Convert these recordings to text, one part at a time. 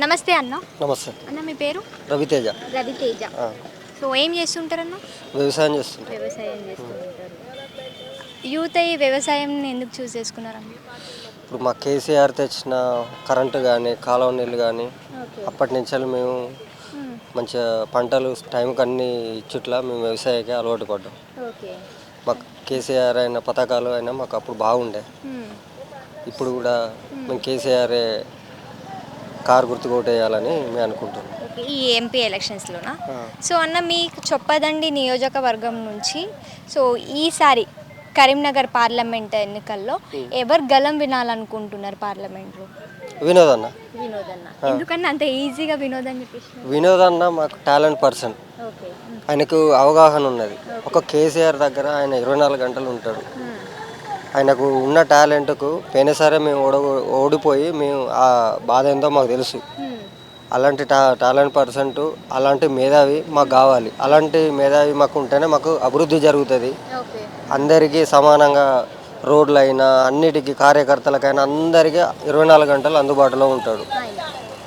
నమస్తే అన్న. నమస్తే. అన్న మీ పేరు? రవితేజ. రవితేజ. సో ఏం చేస్తుంటారన్న? వ్యవసాయం చేస్తుంది వ్యవసాయం చేస్తుంటారు. యూత్ అయ్యి వ్యవసాయం ఎందుకు చూస్ చేసుకున్నారన్న? ఇప్పుడు మా కేసీఆర్ తెచ్చిన కరెంటు కానీ కాలువ నీళ్ళు కానీ అప్పటి నుంచి మేము మంచిగా పంటలు టైంకి అన్ని ఇచ్చుట్లా మేము వ్యవసాయకే అలవాటు పడ్డాం. మాకు కేసీఆర్ అయిన పథకాలు అయినా మాకు అప్పుడు బాగుండే. ఇప్పుడు కూడా మేము కేసీఆర్ కారు గుర్తు కొట్టేయాలని మేము అనుకుంటున్నాం. ఈ ఎంపీ ఎలక్షన్స్లోనా? సో అన్న మీకు చొప్పదండి నియోజకవర్గం నుంచి సో ఈసారి కరీంనగర్ పార్లమెంట్ ఎన్నికల్లో ఎవరు గలం వినాలనుకుంటున్నారు పార్లమెంట్లో? వినోద్ అన్న వినోద్ అన్న ఎందుకన్నా అంత ఈజీగా వినోద్ అని చెప్పేసి? వినోద్ అన్న మాకు టాలెంట్ పర్సన్. ఆయనకు అవగాహన ఉన్నది. ఒక కేసీఆర్ దగ్గర ఆయన ఇరవై నాలుగు గంటలు ఉంటాడు. ఆయనకు ఉన్న టాలెంట్కు పోయినసారే మేము ఓడ ఓడిపోయి మేము ఆ బాధ ఏందో మాకు తెలుసు. అలాంటి టా టాలెంట్ పర్సెంట్ అలాంటి మేధావి మాకు కావాలి. అలాంటి మేధావి మాకు ఉంటేనే మాకు అభివృద్ధి జరుగుతుంది. అందరికీ సమానంగా రోడ్లు అయినా అన్నిటికీ కార్యకర్తలకైనా అందరికీ ఇరవై నాలుగు గంటలు అందుబాటులో ఉంటాడు.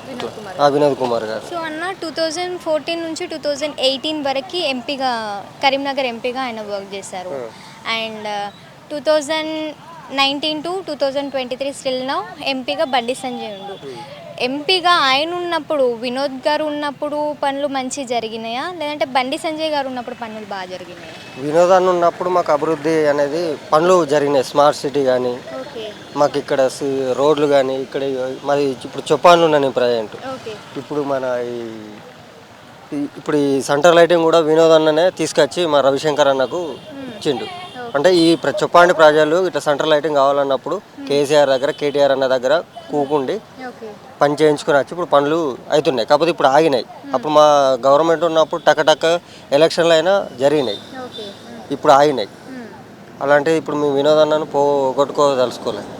వినోద్ కుమార్. ఆ వినోద్ కుమార్ గారు. సో అన్న టూ థౌజండ్ ఫోర్టీన్ నుంచి టూ థౌజండ్ ఎయిటీన్ వరకు ఎంపీగా కరీంనగర్ ఎంపీగా ఆయన వర్క్ చేశారు. And two thousand nineteen to two thousand twenty three still now ఎంపీగా బండి సంజయ్ ఉండు. ఎంపీగా ఆయన ఉన్నప్పుడు వినోద్ గారు ఉన్నప్పుడు పనులు మంచి జరిగినాయా? లేదంటే బండి సంజయ్ గారు ఉన్నప్పుడు పనులు బాగా జరిగినాయా? వినోదాన్ని ఉన్నప్పుడు మాకు అభివృద్ధి అనేది పనులు జరిగినాయి. స్మార్ట్ సిటీ కానీ మాకు ఇక్కడ రోడ్లు కానీ ఇక్కడ మాది ఇప్పుడు చొప్పాన్లు ఉన్నాను ప్రజెంట్. ఇప్పుడు మన ఈ ఈ- ఇప్పుడు ఈ సెంటర్ లైటింగ్ కూడా వినోద్ అన్ననే తీసుకొచ్చి మా రవిశంకర్ అన్నకు ఇచ్చిండు. అంటే ఈ చొప్పాండి ప్రజలు ఇట్లా సెంటర్ లైటింగ్ కావాలన్నప్పుడు కేసీఆర్ దగ్గర కేటీఆర్ అన్న దగ్గర కూకుండి పని చేయించుకుని వచ్చి ఇప్పుడు పనులు అవుతున్నాయి కాకపోతే ఇప్పుడు ఆగినాయి. అప్పుడు మా గవర్నమెంట్ ఉన్నప్పుడు టక ఎలక్షన్లు అయినా జరిగినాయి. ఇప్పుడు ఆగినాయి. అలాంటిది ఇప్పుడు మేము వినోదన్నను పోగొట్టుకోదలుచుకోలేదు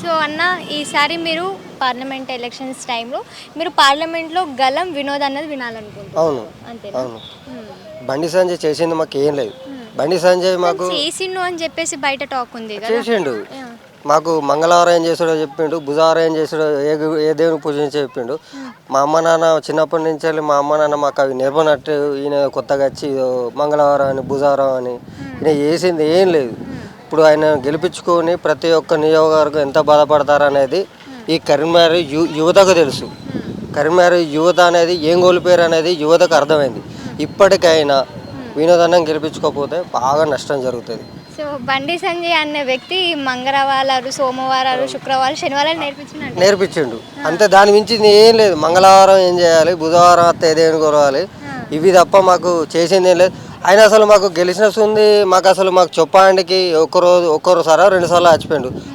సో అన్న ఈసారి మీరు పార్లమెంట్ ఎలక్షన్స్ టైంలో మీరు పార్లమెంట్లో గలం వినోద్ అన్నది వినాలనుకుంటున్నారు. అవును. అంతేనా? అవును. బండి సంజయ్ చేసింది మాకు ఏం లేదు. బండి సంజయ్ మాకు చేసిండు అని చెప్పేసి బయట టాక్ ఉంది కదా. చేసిండు. మాకు మంగళవారం ఏం చేసాడో చెప్పిండు బుధవారం ఏం చేసాడో ఏ ఏ దేవుని పూజించి చెప్పిండు. మా అమ్మ నాన్న చిన్నప్పటి నుంచి వెళ్ళి మా అమ్మ నాన్న మాకు అవి నేర్పనట్టు ఈయన కొత్తగా వచ్చి మంగళవారం అని బుధవారం అని ఈయన చేసింది ఏం లేదు. ఇప్పుడు ఆయన గెలిపించుకొని ప్రతి ఒక్క నియోజకవర్గం ఎంత బాధపడతారనేది ఈ కరీంనగర్ యు యువతకు తెలుసు. కరీంనగర్ యువత అనేది ఏం కోల్పోయారు అనేది యువతకు అర్థమైంది. ఇప్పటికైనా వినోదన్నం గెలిపించుకోకపోతే బాగా నష్టం జరుగుతుంది. సో బండి సంజయ్ అనే వ్యక్తి మంగళవారాలు సోమవారాలు శుక్రవారాలు శనివారాలు నేర్పించినట్టు నేర్పించిండు. అంతే దాని మించింది ఏం లేదు. మంగళవారం ఏం చేయాలి? బుధవారం అత్త ఏదేని కొరవాలి ఇవి తప్ప మాకు చేసింది ఏం లేదు. ఆయన అసలు మాకు గెలిచిన ఉంది మాకు అసలు మాకు చొప్పాండికి ఒక్క రోజు ఒక్కరోసారా రెండు సార్లు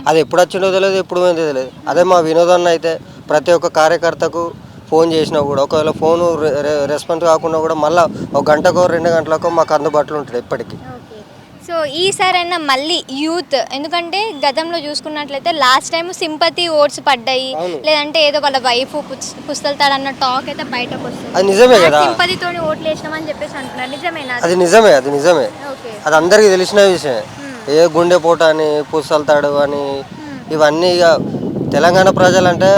అది ఎప్పుడు వచ్చిండో తెలియదు ఎప్పుడు పోయిందో తెలియదు. అదే మా వినోదన్న అయితే ప్రతి ఒక్క కార్యకర్తకు ఫోన్ చేసినా కూడా ఒకవేళ ఫోన్ రెస్పాన్స్ కాకుండా కూడా మళ్ళీ ఒక గంటకో రెండు గంటలకో మాకు అందుబాటులో ఉంటుంది ఎప్పటికీ ఓకే. సో ఈసారైనా మళ్ళీ యూత్ ఎందుకంటే గతంలో చూసుకున్నట్లయితే లాస్ట్ టైం సింపతి ఓట్స్ పడ్డాయి లేదంటే ఏదో వాళ్ళ వైఫ్ పుస్తలుతాడన్న టాక్ అయితే బయటకు వస్తుంది. అది నిజమే కదా. సింపతితో ఓట్లు వేసినామని చెప్పేసి అంటున్నారు. నిజమేనా అది? నిజమే అది నిజమే. అది అందరికీ తెలిసిన విషయమే. ఏ గుండెపోట అని పుస్తలుతాడు అని ఇవన్నీ ఇక తెలంగాణ ప్రజలంటే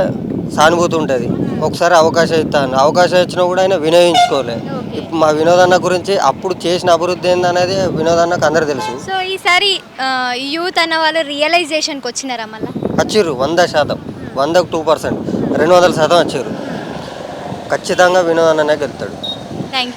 సానుభూతి ఉంటుంది. ఒకసారి అవకాశం ఇస్తాను. అవకాశం ఇచ్చినా కూడా ఆయన వినియోగించుకోలే. ఇప్పుడు మా వినోదన్న గురించి అప్పుడు చేసిన అభివృద్ధి ఏందనేది వినోదన్నకు అందరు తెలుసు. సో ఈసారి యూత్ అన్న వాళ్ళు రియలైజేషన్కి వచ్చినారా మళ్ళీ? వచ్చిర్రు వంద శాతం. వందకు టూ పర్సెంట్. రెండు వందల శాతం వచ్చిర్రు. ఖచ్చితంగా వినోదన్ననే గెలుతాడు